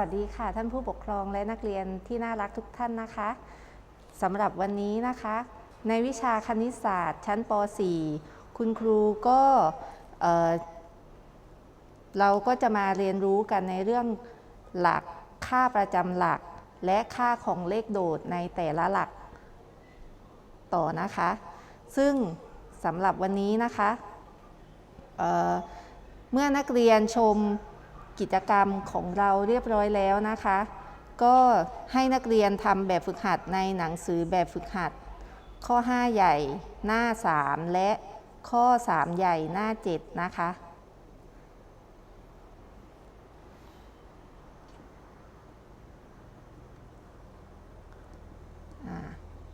สวัสดีค่ะ ท่านผู้ปกครองและนักเรียนที่น่ารักทุกท่านนะคะสำหรับวันนี้นะคะ ในวิชาคณิตศาสตร์ชั้นป .4 คุณครูก็เเราก็จะมาเรียนรู้กันในเรื่องหลักค่าประจำหลัก และค่าของเลขโดดในแต่ละหลักต่อนะคะ ซึ่งสำหรับวันนี้นะคะเเมื่อนักเรียนชม กิจกรรมของเราเรียบร้อยแล้วนะคะ ก็ให้นักเรียนทำแบบฝึกหัดในหนังสือแบบฝึกหัด ข้อ 5 ใหญ่หน้า 3 และข้อ 3 ใหญ่หน้า 7 นะคะ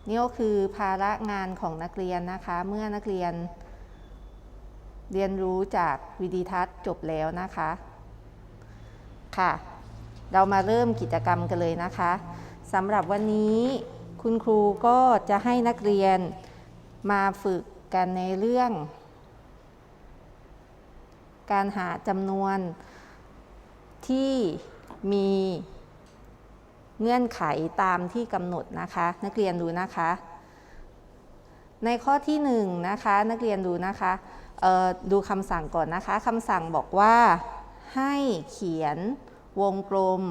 นี่ก็คือภาระงานของนักเรียนนะคะ เมื่อนักเรียน เรียนรู้จากวิดีทัศน์จบแล้วนะคะ ค่ะ เรามาเริ่มกิจกรรมกันเลยนะคะสำหรับวันนี้คุณครูก็จะให้นักเรียนมาฝึกกันในเรื่อง การหาจำนวนที่มีเงื่อนไขตามที่กำหนดนะคะ นักเรียนดูนะคะ ในข้อที่1นงนะคะนักเรียนดูนะคะดูคำสั่งก่อนนะคะคำสั่งบอกว่า ให้เขียนวงกลม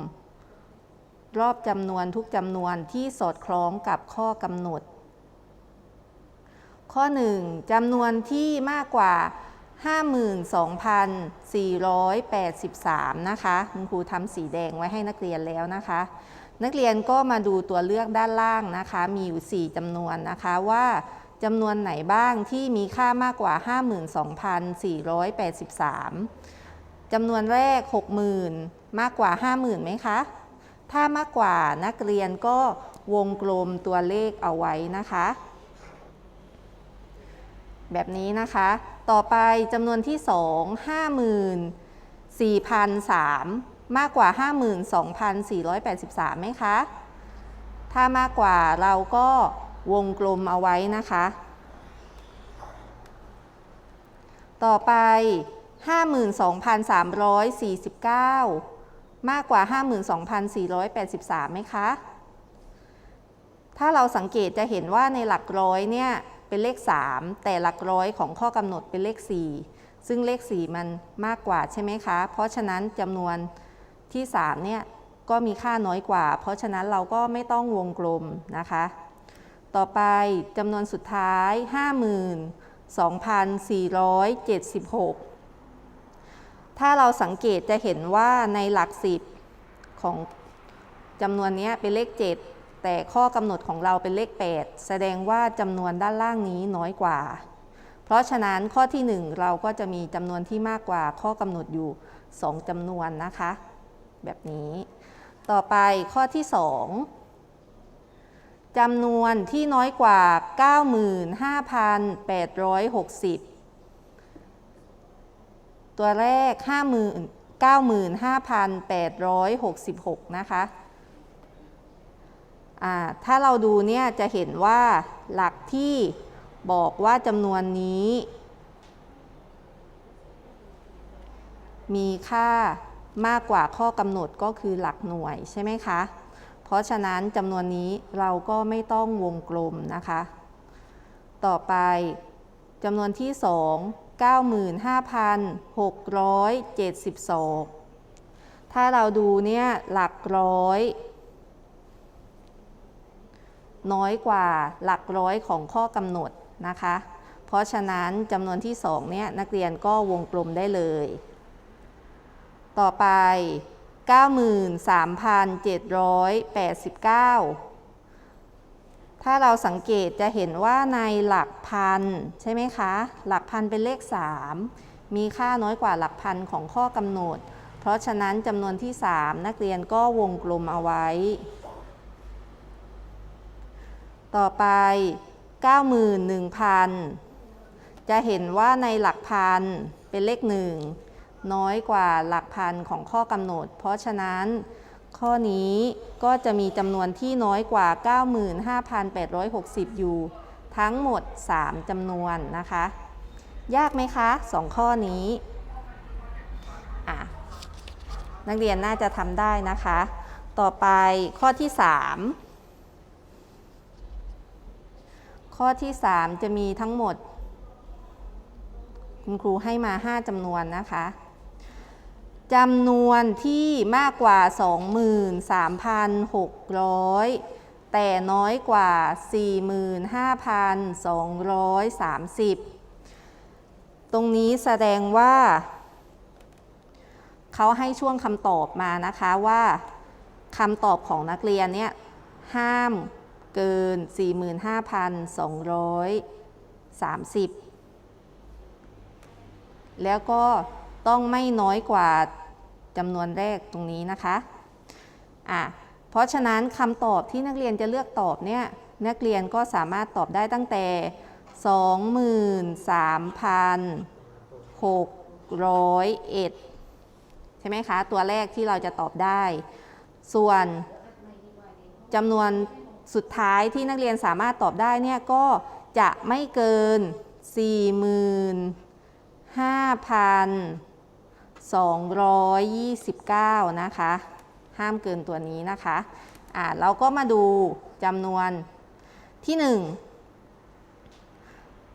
รอบจำนวนทุกจำนวนที่สอดคล้องกับข้อกำหนด ข้อ 1จำนวนที่มากกว่า 52,483 นะคะ คุณครูทำสีแดงไว้ให้นักเรียนแล้วนะคะ นักเรียนก็มาดูตัวเลือกด้านล่างนะคะ มีอยู่ 4จำนวนนะคะว่าจำนวนไหนบ้างที่มีค่ามากกว่า 52,483 จำนวนแรก 60,000 มากกว่า 50,000ไหมคะ ถ้ามากกว่านักเรียนก็วงกลมตัวเลขเอาไว้นะคะ แบบนี้นะคะ ต่อไปจำนวนที่ 2 54,003 มากกว่า 52,483ไหมคะ ถ้ามากกว่าเราก็วงกลมเอาไว้นะคะ ต่อไป 52,349 มากกว่า 52,483ไหมคะ ถ้าเราสังเกตจะเห็นว่าในหลักร้อยเนี่ยเป็นเลข 3 แต่หลักร้อยของข้อกำหนดเป็นเลข 4 ซึ่งเลข 4 มันมากกว่าใช่ไหมคะ เพราะฉะนั้นจำนวนที่ 3 เนี่ยก็มีค่าน้อยกว่า เพราะฉะนั้นเราก็ไม่ต้องวงกลมนะคะ ต่อไปจำนวนสุดท้าย 52,476 ถ้าเราสังเกตจะเห็นว่าในหลักสิบของจำนวนนี้เป็นเลข 7 แต่ข้อกำหนดของเราเป็นเลข 8 แสดงว่าจำนวนด้านล่างนี้น้อยกว่า เพราะฉะนั้นข้อที่ 1 เราก็จะมีจำนวนที่มากกว่าข้อกำหนดอยู่ 2จำนวนนะคะ แบบนี้ ต่อไปข้อที่ 2จำนวนที่น้อยกว่า 95,860 ตัวแรก5 9 5 8 6 6 นะคะอ่าถ้าเราดูเนี่ยจะเห็นว่าหลักที่บอกว่าจำนวนนี้ มีค่ามากกว่าข้อกำหนดก็คือหลักหน่วยใช่ไหมคะ เพราะฉะนั้นจำนวนนี้เราก็ไม่ต้องวงกลมนะคะ ต่อไปจำนวนที่ 2 95,672 ถ้าเราดูเนี่ยหลักร้อย น้อยกว่าหลักร้อยของข้อกำหนดนะคะ เพราะฉะนั้นจำนวนที่2เนี่ยนักเรียนก็วงกลมได้เลย ต่อไป 93,789 ถ้าเราสังเกตจะเห็นว่าในหลักพันใช่ไหมคะ หลักพันเป็นเลข 3 มีค่าน้อยกว่าหลักพันของข้อกำหนด เพราะฉะนั้นจำนวนที่ 3 นักเรียนก็วงกลมเอาไว้ ต่อไป 91,000 จะเห็นว่าในหลักพันเป็นเลข 1 น้อยกว่าหลักพันของข้อกำหนด เพราะฉะนั้น ข้อนี้ก็จะมีจำนวนที่น้อยกว่า 95,860 อยู่ ทั้งหมด 3จำนวนนะคะ ยากไหมคะ 2 ข้อนี้อะนักเรียนน่าจะทำได้นะคะ ต่อไปข้อที่ 3 ข้อที่ 3 จะมีทั้งหมด คุณครูให้มา 5จำนวนนะคะ จำนวนที่มากกว่า 23,600 แต่น้อยกว่า 45,230 ตรงนี้แสดงว่า เขาให้ช่วงคำตอบมานะคะว่าคำตอบของนักเรียนเนี่ยห้ามเกิน 45,230 แล้วก็ ต้องไม่น้อยกว่าจำนวนแรกตรงนี้นะคะอะเพราะฉะนั้นคำตอบที่นักเรียนจะเลือกตอบเนี่ยนักเรียนก็สามารถตอบได้ตั้งแต่ 23,601 ใช่ไหมคะ ตัวแรกที่เราจะตอบได้ ส่วนจำนวนสุดท้ายที่นักเรียนสามารถตอบได้เนี่ยก็จะไม่เกิน 229 นะคะ ห้ามเกินตัวนี้นะคะอ่าเราก็มาดูจำนวนที่ 1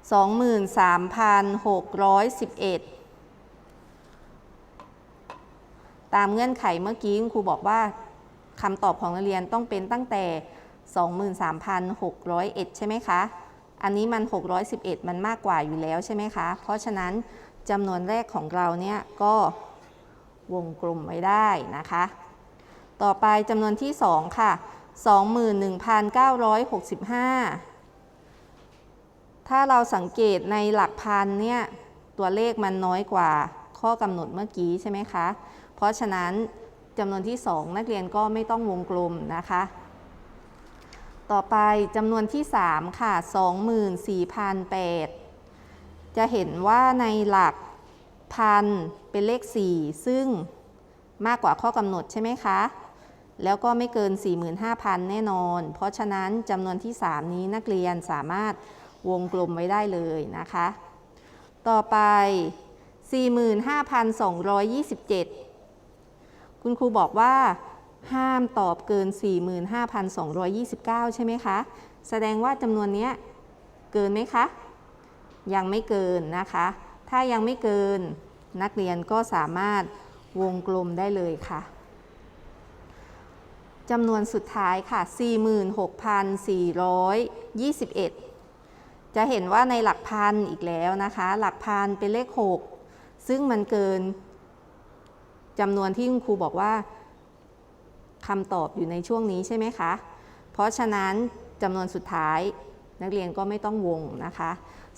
23,611 ตามเงื่อนไขเมื่อกี้คุณครูบอกว่าคำตอบของนักเรียนต้องเป็นตั้งแต่ 23,601 ใช่ไหมคะ อันนี้มัน 611 มันมากกว่าอยู่แล้วใช่ไหมคะ เพราะฉะนั้นจำนวนแรกของเราเนี่ยก็ วงกลมไว้ได้นะคะ ต่อไปจำนวนที่ 2 ค่ะ 21,965 ถ้าเราสังเกตในหลักพันเนี่ยตัวเลขมันน้อยกว่าข้อกำหนดเมื่อกี้ใช่ไหมคะ เพราะฉะนั้นจำนวนที่ 2 นักเรียนก็ไม่ต้องวงกลมนะคะ ต่อไปจำนวนที่ 3 ค่ะ 24,008 จะเห็นว่าในหลัก พันเป็นเลข 4 ซึ่งมากกว่าข้อกำหนดใช่ไหมคะ แล้วก็ไม่เกิน 45,000 แน่นอน เพราะฉะนั้นจำนวนที่ 3 นี้นักเรียนสามารถวงกลมไว้ได้เลยนะคะ ต่อไป 45,227 คุณครูบอกว่าห้ามตอบเกิน 45,229 ใช่ไหมคะ แสดงว่าจำนวนนี้เกินไหมคะ ยังไม่เกินนะคะ ถ้ายังไม่เกินนักเรียนก็สามารถวงกลมได้เลยค่ะจำนวนสุดท้ายค่ะ 46,421 จะเห็นว่าในหลักพันอีกแล้วนะคะ หลักพันเป็นเลข 6 ซึ่งมันเกินจำนวนที่คุณครูบอกว่าคำตอบอยู่ในช่วงนี้ใช่ไหมคะ เพราะฉะนั้นจำนวนสุดท้ายนักเรียนก็ไม่ต้องวงนะคะ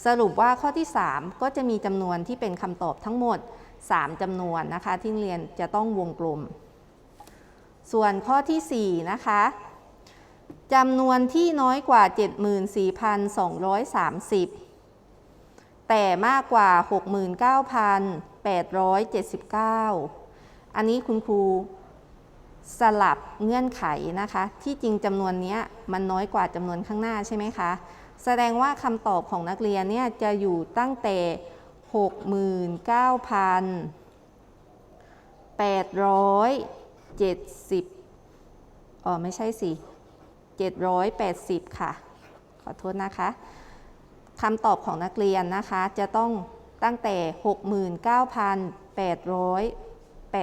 สรุปว่าข้อที่ 3 ก็จะมีจำนวนที่เป็นคำตอบทั้งหมด 3จำนวนนะคะที่เรียนจะต้องวงกลม ส่วนข้อที่ 4 นะคะจำนวนที่น้อยกว่า 74,230 แต่มากกว่า 69,879 อันนี้คุณครูสลับเงื่อนไขนะคะ ที่จริงจำนวนนี้มันน้อยกว่าจำนวนข้างหน้าใช่ไหมคะ แสดงว่าคำตอบของนักเรียนเนี่ยจะอยู่ตั้งแต่ 69,870อ๋อไม่ใช่สิ780 ค่ะ ขอโทษนะคะคำตอบของนักเรียนนะคะจะต้องตั้งแต่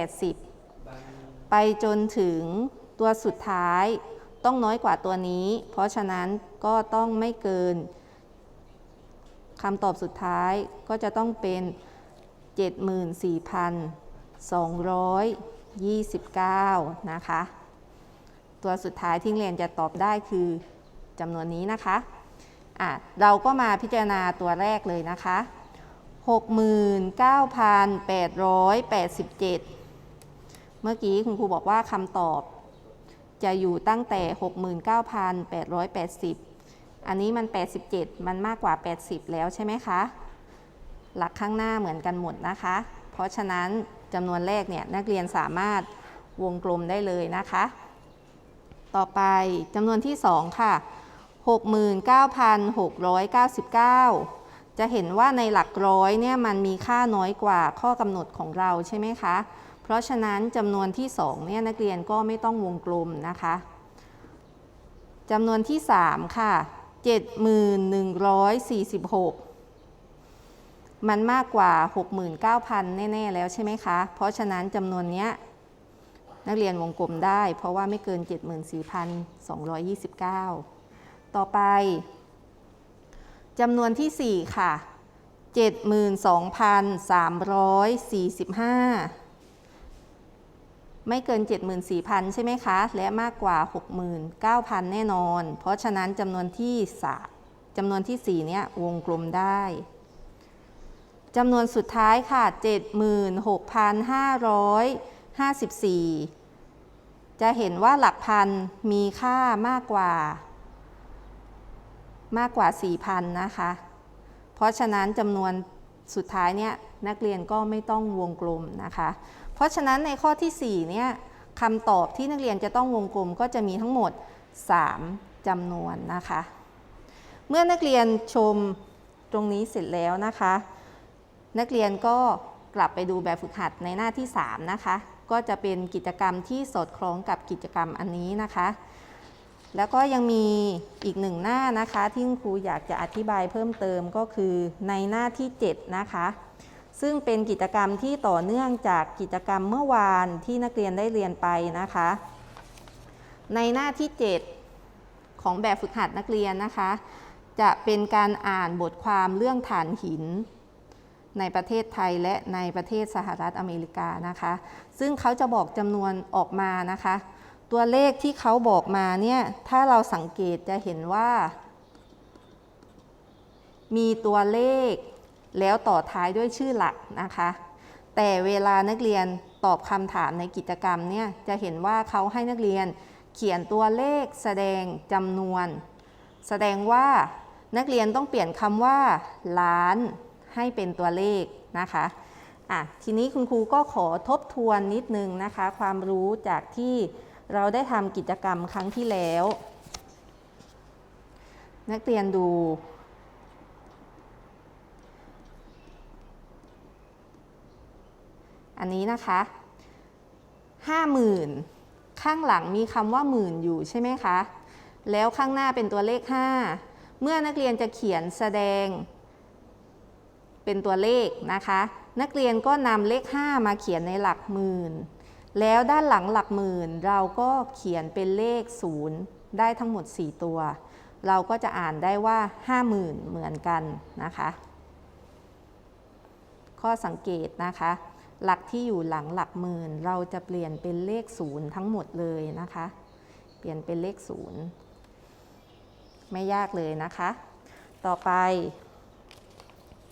69,880 ไปจนถึงตัวสุดท้าย ต้องน้อยกว่าตัวนี้ เพราะฉะนั้นก็ต้องไม่เกินคำตอบสุดท้ายก็จะต้องเป็น 74,229 นะคะ ตัวสุดท้ายที่เรียนจะตอบได้คือจำนวนนี้นะคะะเราก็มาพิจารณาตัวแรกเลยนะคะ 69,887 เมื่อกี้คุณครูบอกว่าคำตอบ จะอยู่ตั้งแต่ 69,880 อันนี้มัน 87 มันมากกว่า 80 แล้วใช่ไหมคะ หลักข้างหน้าเหมือนกันหมดนะคะ เพราะฉะนั้นจำนวนแรกเนี่ยนักเรียนสามารถวงกลมได้เลยนะคะ ต่อไปจำนวนที่ 2 ค่ะ 69,699 จะเห็นว่าในหลักร้อยเนี่ยมันมีค่าน้อยกว่าข้อกำหนดของเราใช่ไหมคะ เพเพราะฉะนั้นจำนวนที่2เนี่ยนักเรียนก็ไม่ต้องวงกลมนะคะจำนวนที่ 3 ค่ะ 7146 มันมากกว่า 69,000 แน่ ๆ แล้วใช่ไหมคะ เพราะฉะนั้นจำนวนเนี้ยนักเรียนวงกลมได้ เพราะว่าไม่เกิน 74,229 ต่อไปจำนวนที่ 4 ค่ะ 72,345 ไม่เกิน 74,000 ใช่ไหมคะ และมากกว่า 69,000 แน่นอน เพราะฉะนั้นจำนวนที่3จำนวนที่ 4 เนี่ยวงกลมได้จำนวนสุดท้ายค่ะ 76,554 จะเห็นว่าหลักพันมีค่ามากกว่า มากกว่า 4,000 นะคะ เพราะฉะนั้นจำนวนสุดท้ายเนี่ย นักเรียนก็ไม่ต้องวงกลมนะคะ เพราะฉะนั้นในข้อที่4เนี่ยคำตอบที่นักเรียนจะต้องวงกลมก็จะมีทั้งหมด 3จำนวนนะคะ เมื่อนักเรียนชมตรงนี้เสร็จแล้วนะคะ นักเรียนก็กลับไปดูแบบฝึกหัดในหน้าที่ 3 นะคะ ก็จะเป็นกิจกรรมที่สอดคล้องกับกิจกรรมอันนี้นะคะ แล้วก็ยังมีอีกหนึ่งหน้านะคะ ที่คุณครูอยากจะอธิบายเพิ่มเติมก็คือในหน้าที่ 7 นะคะ ซึ่งเป็นกิจกรรมที่ต่อเนื่องจากกิจกรรมเมื่อวานที่นักเรียนได้เรียนไปนะคะ ในหน้าที่ 7 ของแบบฝึกหัดนักเรียนนะคะ จะเป็นการอ่านบทความเรื่องฐานหิน ในประเทศไทยและในประเทศสหรัฐอเมริกานะคะ ซึ่งเขาจะบอกจำนวนออกมานะคะ ตัวเลขที่เขาบอกมาเนี่ยถ้าเราสังเกตจะเห็นว่า มีตัวเลข แล้วต่อท้ายด้วยชื่อหลักนะคะ แต่เวลานักเรียนตอบคำถามในกิจกรรมเนี่ยจะเห็นว่าเขาให้นักเรียนเขียนตัวเลขแสดงจำนวน แสดงว่านักเรียนต้องเปลี่ยนคำว่า ล้านให้เป็นตัวเลขนะคะอะทีนี้คุณครูก็ขอทบทวนนิดนึงนะคะ ความรู้จากที่เราได้ทำกิจกรรมครั้งที่แล้ว นักเรียนดู อันนี้นะคะห้าหมื่นข้างหลังมีคำว่าหมื่นอยู่ใช่ไหมคะ แล้วข้างหน้าเป็นตัวเลข 5 เมื่อนักเรียนจะเขียนแสดง เป็นตัวเลขนะคะ นักเรียนก็นำเลข 5 มาเขียนในหลักหมื่น แล้วด้านหลังหลักหมื่น เราก็เขียนเป็นเลข 0 ได้ทั้งหมด 4 ตัว เราก็จะอ่านได้ว่า 50,000 เหมือนกันนะคะ ข้อสังเกตนะคะ หลักที่อยู่หลังหลักหมื่น เราจะเปลี่ยนเป็นเลข0ทั้งหมดเลยนะคะ เปลี่ยนเป็นเลข0ไม่ยากเลยนะคะ ต่อไป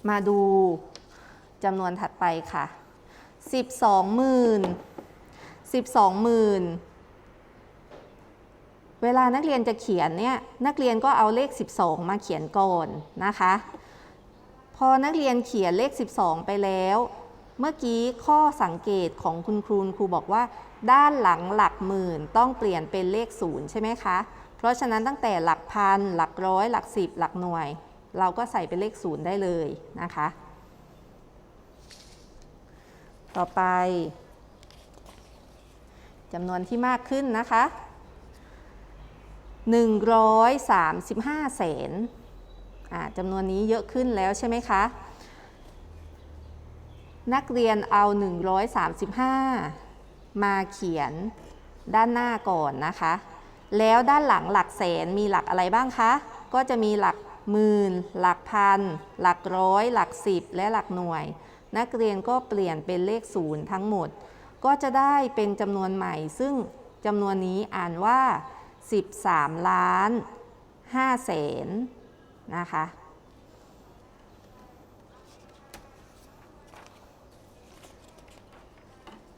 มาดูจำนวนถัดไปค่ะ 12หมื่น12หมื่นเวลานักเรียนจะเขียนเนี่ย นักเรียนก็เอาเลข 12 มาเขียนก่อนนะคะ พอนักเรียนเขียนเลข 12 ไปแล้ว เมื่อกี้ข้อสังเกตของคุณครูครูบอกว่า ด้านหลังหลักหมื่นต้องเปลี่ยนเป็นเลข0ใช่ไหมคะ เพราะฉะนั้นตั้งแต่หลักพัน หลักร้อย หลักสิบ หลักหน่วย เราก็ใส่เป็นเลข0ได้เลยนะคะ ต่อไปจำนวนที่มากขึ้นนะคะ 135แสนจำนวนนี้เยอะขึ้นแล้วใช่ไหมคะ นักเรียนเอา 135 มาเขียนด้านหน้าก่อนนะคะ แล้วด้านหลังหลักแสนมีหลักอะไรบ้างคะ ก็จะมีหลักหมื่น หลักพัน หลักร้อย หลักสิบ และหลักหน่วย นักเรียนก็เปลี่ยนเป็นเลขศูนย์ทั้งหมด ก็จะได้เป็นจำนวนใหม่ ซึ่งจำนวนนี้อ่านว่า 13 ล้าน5แสนนะคะ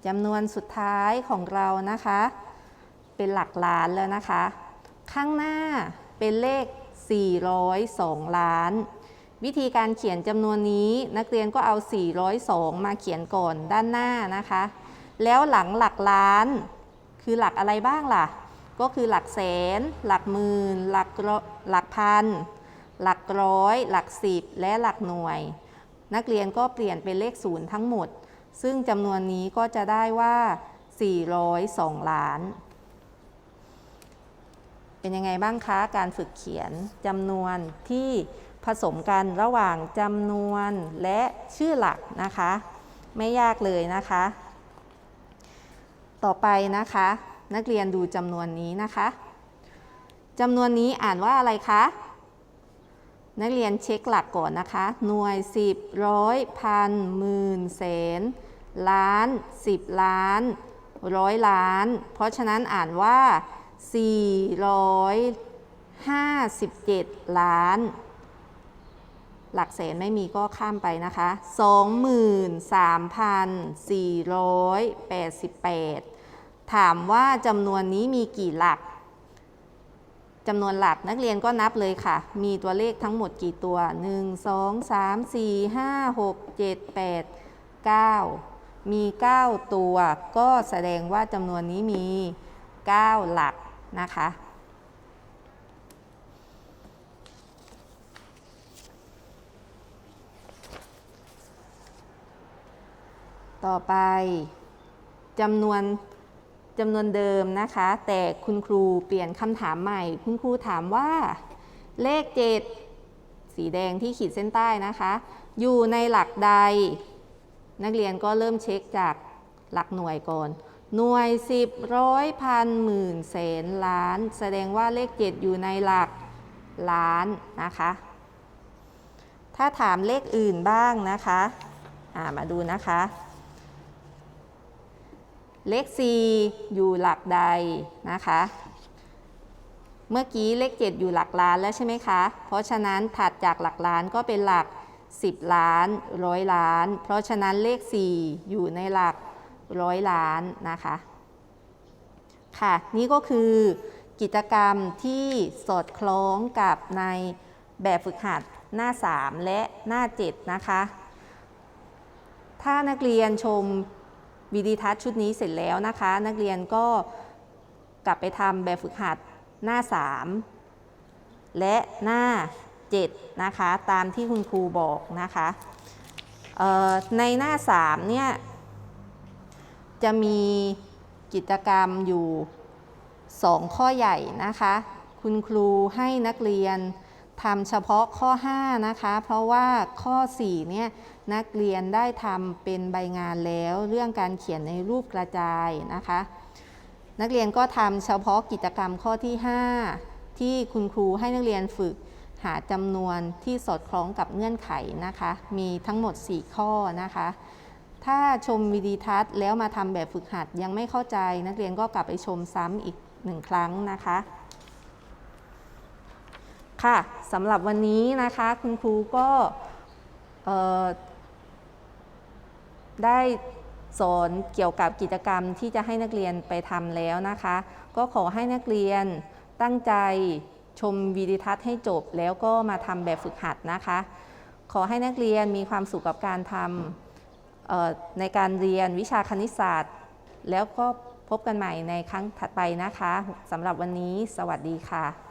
จำนวนสุดท้ายของเรานะคะ เป็นหลักล้านแล้วนะคะ ข้างหน้าเป็นเลข 402 ล้าน วิธีการเขียนจำนวนนี้นักเรียนก็เอา 402 มาเขียนก่อนด้านหน้านะคะ แล้วหลังหลักล้าน คือหลักอะไรบ้างล่ะ ก็คือหลักแสน หลักหมื่น หลักหลักพัน หลักร้อย หลักสิบ และหลักหน่วย นักเรียนก็เปลี่ยนเป็นเลขศูนย์ทั้งหมด ซึ่งจำนวนนี้ก็จะได้ว่า 402 ล้าน เป็นยังไงบ้างคะการฝึกเขียนจำนวนที่ผสมกันระหว่างจำนวนและชื่อหลักนะคะ ไม่ยากเลยนะคะ ต่อไปนะคะ นักเรียนดูจำนวนนี้นะคะจำนวนนี้อ่านว่าอะไรคะ นักเรียนเช็คหลักก่อนนะคะ หน่วย 10 ร้อยพันหมื่นแสน ล้าน 10 ล้านร้อยล้าน เพราะฉะนั้นอ่านว่า 457 ล้าน หลักแสนไม่มีก็ข้ามไปนะคะ 23,488 ถามว่าจำนวนนี้มีกี่หลัก จำนวนหลักนักเรียนก็นับเลยค่ะ มีตัวเลขทั้งหมดกี่ตัว 1 2 3 4 5 6 7 8 9 มี 9 ตัว ก็แสดงว่าจำนวนนี้มี 9 หลักนะคะ ต่อไปจำนวน จำนวนเดิมนะคะ แต่คุณครูเปลี่ยนคำถามใหม่ คุณครูถามว่า เลข 7 สีแดงที่ขีดเส้นใต้นะคะ อยู่ในหลักใด นักเรียนก็เริ่มเช็คจากหลักหน่วยก่อน หน่วย 10 ร้อยพันหมื่นแสนล้าน แสดงว่าเลข 7 อยู่ในหลักล้านนะคะ ถ้าถามเลขอื่นบ้างนะคะ มาดูนะคะ เลข4อยู่หลักใดนะคะ เมื่อกี้เลข 7 อยู่หลักล้านแล้วใช่ไหมคะ เพราะฉะนั้นถัดจากหลักล้านก็เป็นหลัก 10 ล้านร้อยล้าน เพราะฉะนั้นเลข 4 อยู่ในหลักร้อยล้านนะคะ ค่ะ นี่ก็คือกิจกรรมที่สอดคล้องกับในแบบฝึกหัดหน้า 3 และหน้า 7 นะคะ ถ้านักเรียนชม วิดีทัศน์ชุดนี้เสร็จแล้วนะคะ นักเรียนก็กลับไปทำแบบฝึกหัดหน้า 3 และหน้า 7 นะคะ ตามที่คุณครูบอกนะคะในหน้า 3 เนี่ย จะมีกิจกรรมอยู่ 2 ข้อใหญ่นะคะ คุณครูให้นักเรียน ทำเฉพาะข้อ 5 นะคะ เพราะว่าข้อ 4 เนี่ยนักเรียนได้ทำเป็นใบงานแล้วเรื่องการเขียนในรูปกระจายนะคะ นักเรียนก็ทำเฉพาะกิจกรรมข้อที่ 5 ที่คุณครูให้นักเรียนฝึกหาจำนวนที่สอดคล้องกับเงื่อนไขนะคะ มีทั้งหมด 4 ข้อนะคะ ถ้าชมวิดีทัศน์แล้วมาทำแบบฝึกหัดยังไม่เข้าใจ นักเรียนก็กลับไปชมซ้ำอีกหนึ่งครั้งนะคะ ค่ะสำหรับวันนี้นะคะคุณครูก็ได้สอนเกี่ยวกับกิจกรรมที่จะให้นักเรียนไปทำแล้วนะคะ ก็ขอให้นักเรียนตั้งใจชมวิดีทัศน์ให้จบแล้วก็มาทำแบบฝึกหัดนะคะ ขอให้นักเรียนมีความสุขกับการทำในการเรียนวิชาคณิตศาสตร์ แล้วก็พบกันใหม่ในครั้งถัดไปนะคะสำหรับวันนี้ สวัสดีค่ะ